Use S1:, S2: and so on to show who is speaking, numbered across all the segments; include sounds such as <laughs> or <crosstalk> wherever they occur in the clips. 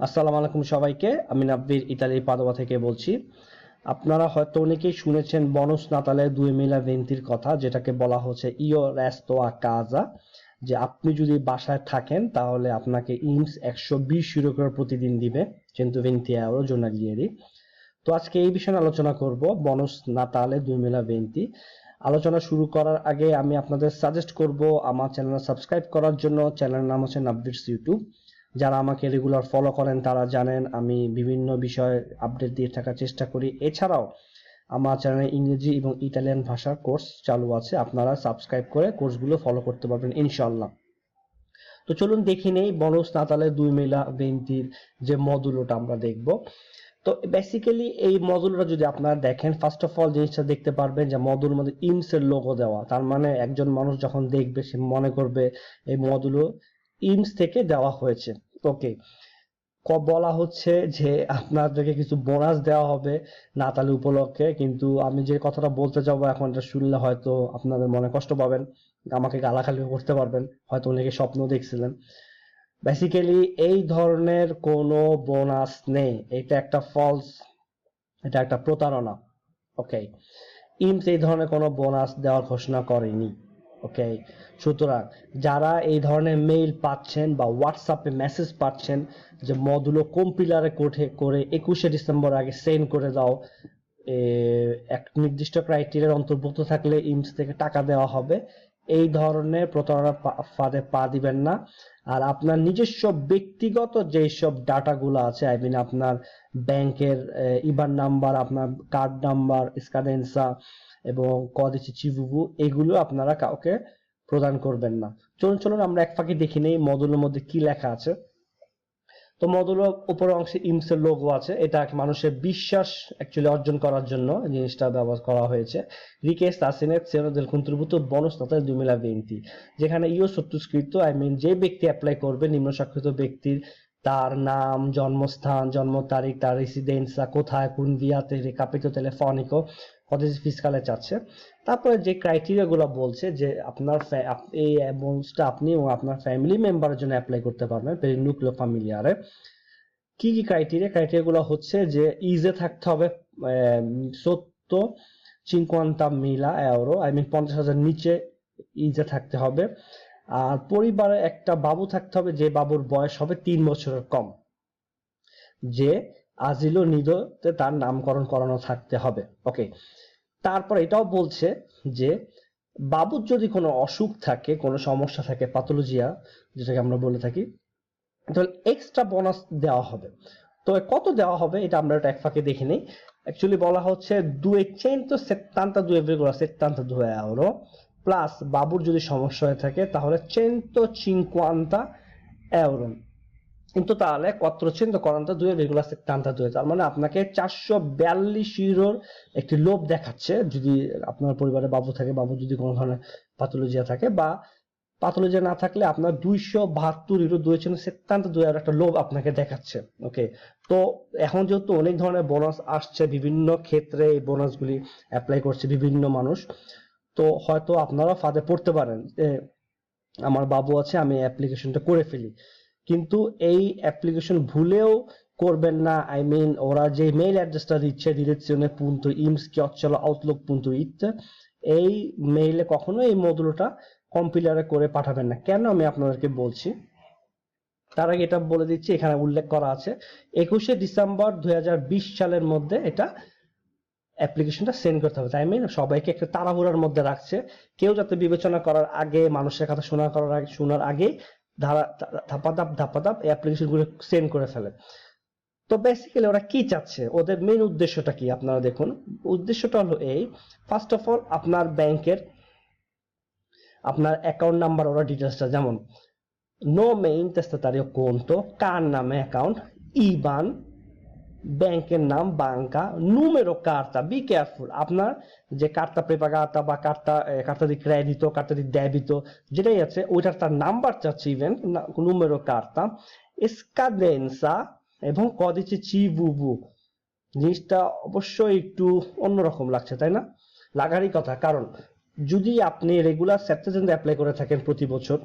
S1: আসসালামু আলাইকুম সবাইকে। আমি নাব্বির ইতালির পাদোয়া থেকে বলছি। আপনারা হয়তো অনেকেই শুনেছেন বনস নাতালে দুই মিলা ভেন্তির কথা, যেটাকে বলা হচ্ছে ইও রেস্তো আ কাজা, যে আপনি যদি বাসায় থাকেন, তাহলে আপনাকে ইমস একশো বিশ ইউরো করে প্রতিদিন দিবে কিন্তু ভেন্তি এওরো জোনালিয়েরি তো আজকে এই বিষয়ে আলোচনা করব, বনস নাতালে দুই মিলা ভেন্তি। আলোচনা শুরু করার আগে আমি আপনাদের সাজেস্ট করব, আমার চ্যানেল সাবস্ক্রাইব করার জন্য। চ্যানেলের নাম হচ্ছে নাব্বিরস ইউটিউব। যারা আমাকে রেগুলার ফলো করেন, তারা জানেন আমি বিভিন্ন বিষয়ে আপডেট দিয়ে থাকার চেষ্টা করি। এছাড়াও আমার চ্যানেলে ইংরেজি এবং ইতালিয়ান ভাষার কোর্স চালু আছে। আপনারা সাবস্ক্রাইব করে কোর্সগুলো ফলো করতে পারবেন ইনশাল্লাহ তো চলুন দেখি নেই বনস নাতালে দুই মেলা ভেন্তির যে মডুলোটা আমরা দেখব। তো বেসিক্যালি এই মডুলটা যদি আপনারা দেখেন ফার্স্ট অফ অল জিনিসটা দেখতে পারবেন যে মডুল মধ্যে ইমস এর লোগো দেওয়া। তার মানে একজন মানুষ যখন দেখবে, সে মনে করবে এই মডুলো ইমস থেকে দেওয়া হয়েছে। ওকে বলা হচ্ছে যে আপনাদেরকে কিছু বোনাস দেওয়া হবে নাতালি উপলক্ষে, কিন্তু আমি যে কথাটা বলতে যাব এখন এটা শুনলে হয়তো আপনাদের মনে কষ্ট পাবেন, আমাকে গালাখালি করতে পারবেন, হয়তো অনেকে স্বপ্ন দেখছিলেন। বেসিক্যালি এই ধরনের কোনো বোনাস নেই, এটা একটা ফলস এটা একটা প্রতারণা। ওকে ইমস এই ধরনের কোনো বোনাস দেওয়ার ঘোষণা করেনি। ওকে? সুতরাং যারা এই ধরনের মেইল পাচ্ছেন বা হোয়াটসঅ্যাপে মেসেজ পাচ্ছেন যে মডুলো কম্পিলারে কোঠে করে একুশে ডিসেম্বর আগে সেন্ড করে দাও এক নির্দিষ্ট ক্রাইটেরিয়ার অন্তর্ভুক্ত থাকলে ইমস থেকে টাকা দেওয়া হবে। এই ধরনের প্রতারণা ফাঁদে পা দিবেন না। আর আপনার নিজস্ব ব্যক্তিগত যেসব ডাটাগুলো আছে আই মিন আপনার ব্যাংকের ইবার নাম্বার আপনার কার্ড নাম্বার স্কাডেন্সা এবং কদিচি চিবুবু এগুলো আপনারা কাউকে প্রদান করবেন না। চলুন চলুন আমরা এক ফাঁকে দেখি নেই মডুলের মধ্যে কি লেখা আছে। তো মডুলের উপর অংশে ইমসের লোগো আছে। এটা মানুষের বিশ্বাস অ্যাকচুয়ালি অর্জন করার জন্য জিনিসটা ব্যবহার করা হয়েছে। রিকেস্ট আসিনেট সেরো del contributo bonus নাতাল দুই মিলা ভেন্তি যেখানে ইও সত্যস্কৃত আই মিন যে ব্যক্তি অ্যাপ্লাই করবে, নিম্ন স্বাক্ষরিত ব্যক্তির তার নাম, জন্মস্থান, জন্ম তারিখ, তার রেসিডেন্সা কোথায়, কোন ভিয়াতে রেকাপিতো টেলিফোনিকো কত ফিসকালে চাচ্ছে। তারপরে যে ক্রাইটেরিয়া গুলো বলছে যে আপনার এই অ্যামাউন্টসটা আপনি এবং আপনার ফ্যামিলি মেম্বারের জন্য অ্যাপ্লাই করতে পারবেন পেরি নিউক্লিও ফ্যামিলিয়ারে কি কি ক্রাইটেরিয়া ক্রাইটেরিয়া গুলো হচ্ছে যে ইজে থাকতে হবে সত্য চিনকোয়ান্তা মিলা এওরো আই মিন পঞ্চাশ হাজার নিচে ইজে থাকতে হবে। আর পরিবারে একটা বাবু থাকতে হবে, যে বাবুর বয়স হবে তিন বছরের কম, যে আজিলো নিদোতে তার নামকরণ করানো থাকতে হবে। ওকে তারপর এটাও বলছে যে, বাবুর যদি কোনো অসুখ থাকে, কোনো সমস্যা থাকে প্যাথোলজিয়া যেটাকে আমরা বলে থাকি, তাহলে এক্সট্রা বোনাস দেওয়া হবে। তো কত দেওয়া হবে এটা আমরা একটা এক ফাঁকে দেখে নিই। অ্যাকচুয়ালি বলা হচ্ছে দুই চেন্তো সেত্তান্তা দুই virgola settanta due euro plus বাবুর যদি সমস্যা হয়ে থাকে, তাহলে চেন্তো চিনকোয়ান্তা euro কিন্তু তাহলে quattrocento quaranta due virgola settanta due তার মানে আপনাকে চারশো বিয়াল্লিশ ইউরোর একটি লোভ দেখাচ্ছে যদি আপনার পরিবারে বাবু থাকে, বাবু যদি কোনো ধরনের প্যাথোলজিয়া থাকে বা প্যাথোলজি না থাকলে আপনার দুইশো বাহাত্তর ইউরো দুই চেন সেত্তান্ত হাজার একটা লোভ আপনাকে দেখাচ্ছে ওকে তো এখন যেহেতু অনেক ধরনের বোনাস আসছে, বিভিন্ন ক্ষেত্রে এই বোনাসগুলি অ্যাপ্লাই করছে বিভিন্ন মানুষ, তো হয়তো আপনারা ফাঁদে পড়তে পারেন। আমার বাবু আছে, আমি অ্যাপ্লিকেশনটা করে ফেলি। কিন্তু এই অ্যাপ্লিকেশন ভুলেও করবেন না। আই মিন ওরা যে মেইল অ্যাড্রেসটা দিচ্ছে ডিরেকশনে পুন্তো ইমস কিয়চ্চলো আউটলুক পুন্তো ইত এই মেইলে কখনো এই মডুলটা কম্পিলারে করে পাঠাবেন না। কেন আমি আপনাদেরকে বলছি? তার আগে এটা বলে দিচ্ছি, এখানে উল্লেখ করা আছে। একুশে ডিসেম্বর দুই হাজার বিশ সালের মধ্যে এটা অ্যাপ্লিকেশনটা সেন্ড করতে হবে। তাই মিন সবাইকে একটা তাড়াহুড়ার মধ্যে রাখছে। কেউ যাতে বিবেচনা করার আগে, মানুষের কথা শোনা করার আগে, শোনার আগে ধারা ধাপাধাপ ধাপাধাপ এই অ্যাপ্লিকেশনগুলো সেন্ড করে ফেলে। তো বেসিক্যালি ওরা কি চাচ্ছে? ওদের মেন উদ্দেশ্যটা কি? আপনারা দেখুন। উদ্দেশ্যটা হলো এই ফার্স্ট অফ অল আপনার ব্যাংকের আপনার অ্যাকাউন্ট নাম্বার ওরা ডিটেলসটা যেমন নো মেইন কোন তো কার নামে অ্যাকাউন্ট ইবান ব্যাংকের নাম বাঙ্কা নুমেরো কার্তা বি কেয়ারফুল আপনার যে কার্তা প্রেপাগাতা বা কার্তা কার্তা দি ক্রেডিটো কার্তা দি ডেবিটো যেটাই আছে, ওইটার তার নাম্বার চাচ্ছে ইভেন নুমেরো কার্তা স্কাদেন্সা এবং কদিচ্ছে চিবুবু জিনিসটা অবশ্যই একটু অন্যরকম লাগছে, তাই না? লাগারই কথা। কারণ যদি আপনি রেগুলার সেপ্টেজেন্ট অ্যাপ্লাই করে থাকেন প্রতি বছর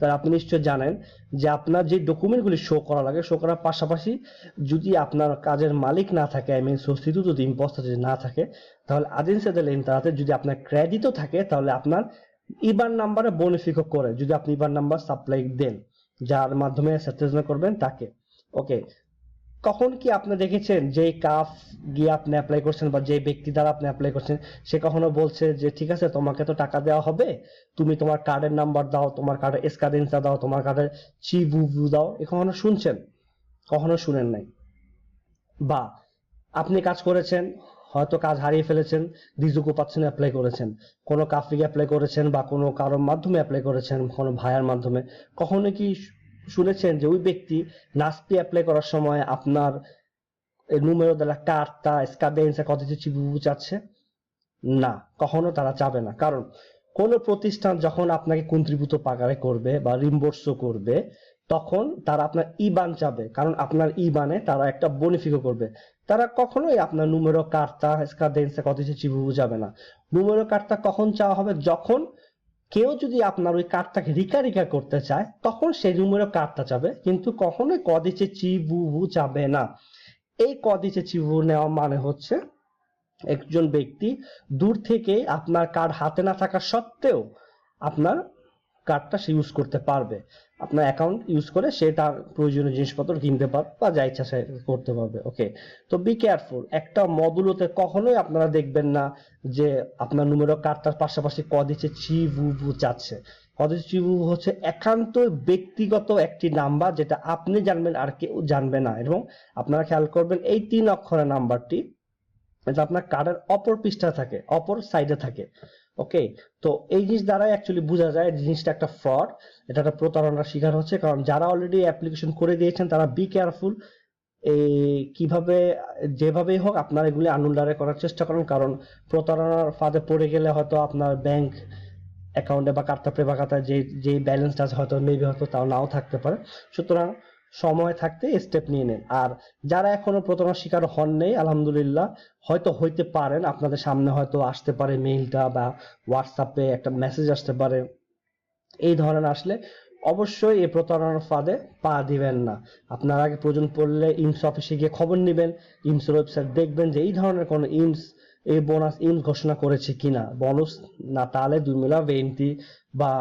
S1: তাহলে আপনি নিশ্চয় জানেন যে আপনার যে ডকুমেন্টগুলি শো করা লাগে শো করার পাশাপাশি যদি আপনার কাজের মালিক না থাকে আই মিন সস্তিত যদি ইম্পোস্টার যদি না থাকে, তাহলে আজেন্সি de তাতে যদি আপনার ক্রেডিটও থাকে, তাহলে আপনার ইবার নাম্বারে বনিফিকও করে, যদি আপনি ইবার নাম্বার সাপ্লাই দেন, যার মাধ্যমে সেটেলমেন্ট করবেন তাকে। ওকে কখন কি আপনি দেখেছেন যে কাফ গিয়ে আপনি অ্যাপ্লাই করছেন বা যে ব্যক্তি দ্বারা আপনি অ্যাপ্লাই করছেন, সে কখনো বলছে যে, ঠিক আছে, তোমাকে তো টাকা দেওয়া হবে, তুমি তোমার কার্ডের নাম্বার দাও, তোমার কার্ডের এসকাডেন্সা দাও, তোমার কার্ডের চি ভু দাও এ কখনো শুনছেন? কখনো শুনেন নাই? বা আপনি কাজ করেছেন, হয়তো কাজ হারিয়ে ফেলেছেন দিজুকু পাচ্ছেন অ্যাপ্লাই করেছেন। কোনো কাফরিকে অ্যাপ্লাই করেছেন বা কোনো কারোর মাধ্যমে অ্যাপ্লাই করেছেন, কোনো ভাইয়ার মাধ্যমে। কখনো কি শুনেছেন যে ওই ব্যক্তি নাসপি অ্যাপ্লাই করার সময় আপনার নুমেরো দে la carta scadenza codice CVV চাচ্ছে না, কখনো তারা চাবে না। কারণ কোন প্রতিষ্ঠান যখন আপনাকে কন্ট্রিবিউট পাগারে করবে বা রিম্বোর্সও করবে, তখন তারা আপনার ইবান চাবে। কারণ আপনার ইবানে তারা একটা বনিফিকও করবে। তারা কখনোই আপনার নুমেরো কার্তা স্কাডেন্সা কদিছে চিবুবু যাবে না। নুমেরো কার্তা কখন চাওয়া হবে? যখন কেউ যদি আপনার ওই কার্ডটাকে রিকা রিকা করতে চায়, তখন সেই রুমেরও কার্ডটা যাবে। কিন্তু কখনোই কদিচে চিবুবু যাবে না। এই কদিচে চিবু নেওয়া মানে হচ্ছে একজন ব্যক্তি দূর থেকে আপনার কার্ড হাতে না থাকা সত্ত্বেও আপনার কার্ডটা সে ইউজ করতে পারবে। আপনার অ্যাকাউন্ট ইউজ করে সে তার প্রয়োজনীয় জিনিসপত্র কিনতে পারবে বা যা ইচ্ছা সে করতে পারবে ওকে তো বি কেয়ারফুল একটা মডুলোতে কখনোই আপনারা দেখবেন না যে আপনার নুমেরো কার্ডটার পাশাপাশি ক দিচ্ছে চি ভু ভু চাচ্ছে ভু হচ্ছে একান্ত ব্যক্তিগত একটি নাম্বার যেটা আপনি জানবেন আর কেউ জানবে না এবং আপনারা খেয়াল করবেন এই তিন অক্ষরের নাম্বারটি এটা আপনার কার্ডের অপর পৃষ্ঠা থাকে, অপর সাইডে থাকে। ওকে তো এই জিনিস দ্বারাই অ্যাকচুয়ালি বোঝা যায় জিনিসটা একটা ফ্রড এটা একটা প্রতারণার শিকার হচ্ছে। কারণ যারা অলরেডি অ্যাপ্লিকেশন করে দিয়েছেন, তারা বি কেয়ারফুল এই কীভাবে, যেভাবেই হোক আপনারা এগুলি আনুল্লারে করার চেষ্টা করুন। কারণ প্রতারণার ফাঁদে পড়ে গেলে হয়তো আপনার ব্যাংক অ্যাকাউন্টে বা কার্তা প্রেবা খাতায় যে যে ব্যালেন্সটা আছে, হয়তো মেবি হয়তো তাও নাও থাকতে পারে। সুতরাং সময় থাকতে স্টেপ নিয়ে নেন। আর যারা এখনও প্রতারণার শিকার হন নেই আলহামদুলিল্লাহ, হয়তো হইতে পারেন, আপনাদের সামনে হয়তো আসতে পারে মেইলটা বা হোয়াটসঅ্যাপে একটা মেসেজ আসতে পারে। এই ধরনের আসলে অবশ্যই এই প্রতারণার ফাঁদে পা দিবেন না। আপনার আগে প্রয়োজন পড়লে ইমস অফিসে গিয়ে খবর নেবেন ইমসের ওয়েবসাইট দেখবেন যে এই ধরনের কোনো ইমস এই বোনাস ইমস ঘোষণা করেছে কিনা। বোনাস নাতালে দুমিলা ভেন্টি বা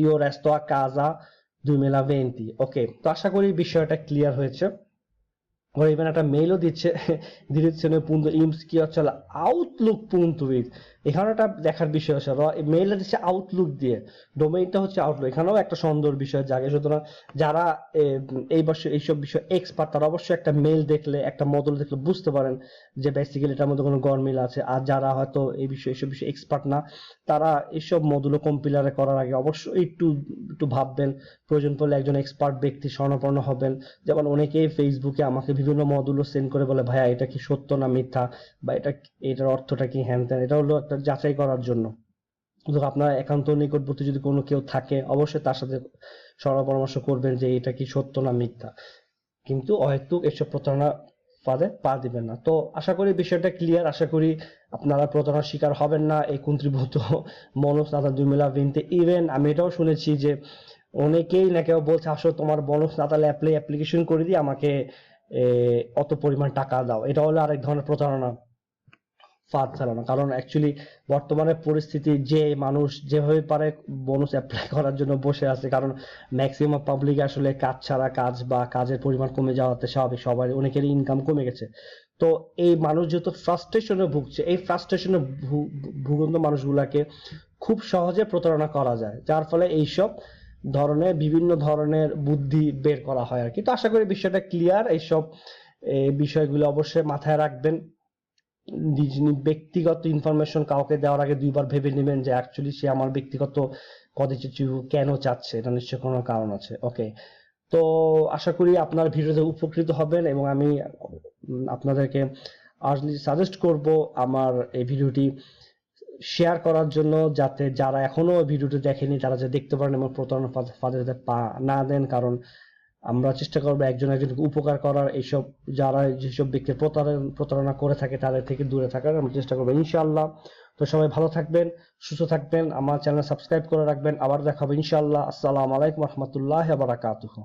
S1: ইও রেস্তোয়া কাজা মেলা ভেন্টি ওকে তো আশা করি বিষয়টা ক্লিয়ার হয়েছে। ওরা ইভেন একটা মেইলও দিচ্ছে। <laughs> দিচ্ছে পুন্ত ইমস কি হচ্ছে আউটলুক পুন্ত it এখানে একটা দেখার বিষয় আছে মেইলটা দিচ্ছে আউটলুক দিয়ে ডোমেইনটা হচ্ছে আউটলুক এখানেও একটা সুন্দর বিষয় জাগে, সুতরাং যারা এই বছর এইসব বিষয় এক্সপার্ট তারা অবশ্যই একটা মেইল দেখলে, একটা মডেল দেখলে বুঝতে পারেন যে বেসিক্যালি এটার মধ্যে কোনো গরমিল আছে। আর যারা হয়তো এই বিষয়ে, এইসব বিষয়ে এক্সপার্ট না, তারা এইসব মডুলো কম্পিলারে করার আগে অবশ্যই একটু একটু ভাববেন। প্রয়োজন পড়লে একজন এক্সপার্ট ব্যক্তি স্বর্ণপন্ন হবেন। যেমন অনেকেই ফেসবুকে আমাকে বিভিন্ন মডুলো সেন্ড করে বলে, ভাইয়া, এটা কি সত্য না মিথ্যা? বা এটা এটার অর্থটা কি হ্যান ত্যান? এটা হলো একটা যাচাই করার জন্য। আপনার একান্ত নিকটবর্তী যদি কোনো কেউ থাকে, অবশ্যই তার সাথে সরা পরামর্শ করবেন যে এটা কি সত্য না মিথ্যা। কিন্তু অহেতুক এসব প্রতারণা ফাঁদে পা দিবেন না। তো আশা করি বিষয়টা ক্লিয়ার আশা করি আপনারা প্রতারণার শিকার হবেন না। এই কুন্ত্রীভূত মনোজ নাথা দুমিলা বিনতে ইভেন আমি এটাও শুনেছি যে অনেকেই না কেউ বলছে, আসো তোমার বনস নাতালে অ্যাপ্লাই অ্যাপ্লিকেশন করে দিয়ে আমাকে অত পরিমাণ টাকা দাও। এটা হলো আরেক ধরনের প্রতারণা। ফাঁদ ফেলানো কারণ অ্যাকচুয়ালি বর্তমানে পরিস্থিতি যে মানুষ যেভাবে পারে বোনাস অ্যাপ্লাই করার জন্য বসে আছে। কারণ ম্যাক্সিমাম পাবলিক আসলে কাজ ছাড়া কাজ বা কাজের পরিমাণ কমে যাওয়াতে স্বাভাবিক। সবার অনেকেরই ইনকাম কমে গেছে। তো এই মানুষ যেহেতু ফ্রাস্ট্রেশনে ভুগছে, এই ফ্রাস্ট্রেশনে ভুগন্ত মানুষগুলাকে খুব সহজে প্রতারণা করা যায়। যার ফলে এইসব ধরনের বিভিন্ন ধরনের বুদ্ধি বের করা হয় আর কি তো আশা করি বিষয়টা ক্লিয়ার এইসব, এই বিষয়গুলো অবশ্যই মাথায় রাখবেন। ব্যক্তিগত ইনফরমেশন কাউকে দেওয়ার আগে দুইবার ভেবে নেবেন যে অ্যাকচুয়ালি সে আমার ব্যক্তিগত কদিচু কেন চাচ্ছে, এটা নিশ্চয় কোনো কারণ আছে। ওকে তো আশা করি আপনার ভিডিওতে উপকৃত হবেন এবং আমি আপনাদেরকে আর্লি সাজেস্ট করব আমার এই ভিডিওটি শেয়ার করার জন্য যাতে যারা এখনও ভিডিওটি দেখেনি, তারা যে দেখতে পারেন এবং প্রতারণা ফাঁদে- পা না দেন, কারণ আমরা চেষ্টা করব একজন একজনকে উপকার করার এইসব যারা যেসব ব্যক্তি প্রতারণ, প্রতারণা করে থাকে তাদের থেকে দূরে থাকার আমরা চেষ্টা করব ইনশাআল্লাহ। তো সবাই ভালো থাকবেন, সুস্থ থাকবেন, আমার চ্যানেল সাবস্ক্রাইব করে রাখবেন। আবার দেখা হবে ইনশাআল্লাহ। আসসালামু আলাইকুম রহমতুল্লাহ বারাকাতুহু।